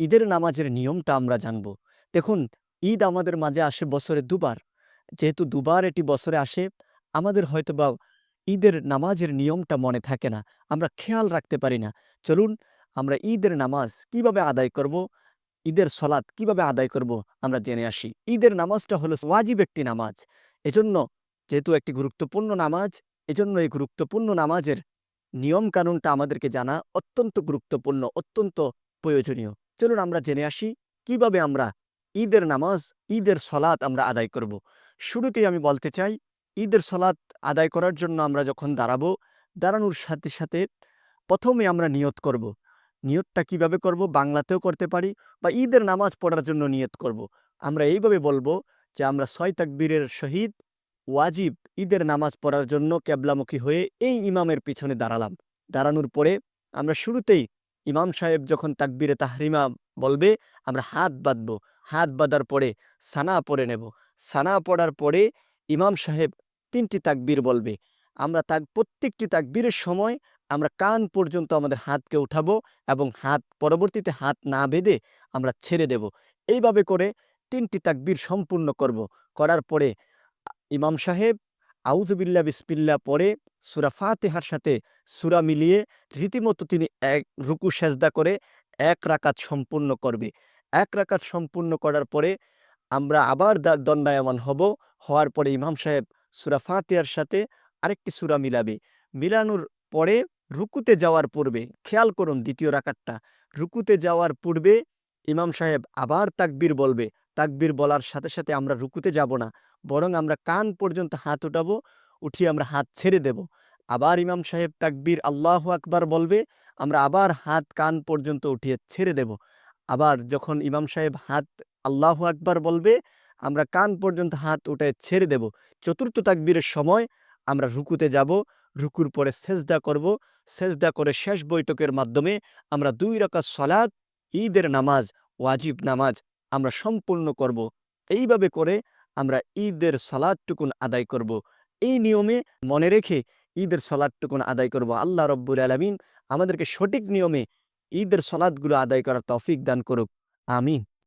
ঈদের নামাজের নিয়মটা আমরা জানব। দেখুন, ঈদ আমাদের মাঝে আসে বছরে দুবার। যেহেতু দুবার এটি বছরে আসে, আমাদের হয়তো বা ঈদের নামাজের নিয়মটা মনে থাকে না। আমরা খেয়াল রাখতে পারি না। চলুন, আমরা ঈদের নামাজ কীভাবে আদায় করব, ঈদের সলাৎ কীভাবে আদায় করব আমরা জেনে আসি। ঈদের নামাজটা হলো ওয়াজিব একটি নামাজ। এজন্য যেহেতু একটি গুরুত্বপূর্ণ নামাজ, এজন্য এই গুরুত্বপূর্ণ নামাজের নিয়ম কানুনটা আমাদেরকে জানা অত্যন্ত গুরুত্বপূর্ণ, অত্যন্ত প্রয়োজনীয়। চলুন আমরা জেনে আসি কীভাবে আমরা ঈদের নামাজ, ঈদের সলাৎ আমরা আদায় করব। শুরুতেই আমি বলতে চাই, ঈদের সলাৎ আদায় করার জন্য আমরা যখন দাঁড়াবো, দাঁড়ানোর সাথে সাথে প্রথমে আমরা নিয়ত করব। নিয়তটা কীভাবে করব বাংলাতেও করতে পারি বা ঈদের নামাজ পড়ার জন্য নিয়ত করব। আমরা এইভাবে বলব যে আমরা ছয় তাকবীরের সহিত ওয়াজিব ঈদের নামাজ পড়ার জন্য ক্যাবলামুখী হয়ে এই ইমামের পিছনে দাঁড়ালাম দাঁড়ানোর পরে আমরা শুরুতেই ইমাম সাহেব যখন তাকবীরে তাহরিমা বলবে, আমরা হাত বাঁধবো। হাত বাঁধার পরে সানা পরে নেব। সানা পড়ার পরে ইমাম সাহেব তিনটি তাকবীর বলবে। আমরা তাক, প্রত্যেকটি তাকবীরের সময় আমরা কান পর্যন্ত আমাদের হাতকে উঠাবো এবং হাত, পরবর্তীতে হাত না বেঁধে আমরা ছেড়ে দেব। এইভাবে করে তিনটি তাকবীর সম্পূর্ণ করব। করার পরে ইমাম সাহেব আউজুবিল্লা বিসপিল্লা পরে সুরা ফাতেহার সাথে সুরা মিলিয়ে রীতিমতো তিনি এক রুকু সেজদা করে এক রাকাত সম্পূর্ণ করবে। এক রাকাত সম্পূর্ণ করার পরে আমরা আবার দণ্ডায়মান হব। হওয়ার পরে ইমাম সাহেব সুরা ফাতেহার সাথে আরেকটি সুরা মিলাবে। মিলানোর পরে রুকুতে যাওয়ার পূর্বে, খেয়াল করুন দ্বিতীয় রাকাতটা, রুকুতে যাওয়ার পূর্বে ইমাম সাহেব আবার তাকবীর বলবে তাকবীর বলার সাথে সাথে আমরা রুকুতে যাব না। বরং আমরা কান পর্যন্ত হাত উঠাবো, উঠিয়ে আমরা হাত ছেড়ে দেব। আবার ইমাম সাহেব তাকবীর আল্লাহ আকবার বলবে, আমরা আবার হাত কান পর্যন্ত উঠিয়ে ছেড়ে দেব। আবার যখন ইমাম সাহেব হাত আল্লাহ আকবার বলবে, আমরা কান পর্যন্ত হাত উঠে ছেড়ে দেব। চতুর্থ তাকবীরের সময় আমরা রুকুতে যাব, রুকুর পরে সেজদা করব। সেজদা করে শেষ বৈঠকের মাধ্যমে আমরা দুই রাকাত সলাৎ ঈদের নামাজ, ওয়াজিব নামাজ আমরা সম্পূর্ণ করব। এইভাবে করে আমরা ঈদের সালাদটুকুন আদায় করব। এই নিয়মে মনে রেখে ঈদের সলাদটুকুন আদায় করব। আল্লাহ রব্বুর আলমিন আমাদেরকে সঠিক নিয়মে ঈদের সলাদগুলো আদায় করার তফিক দান করুক। আমিন।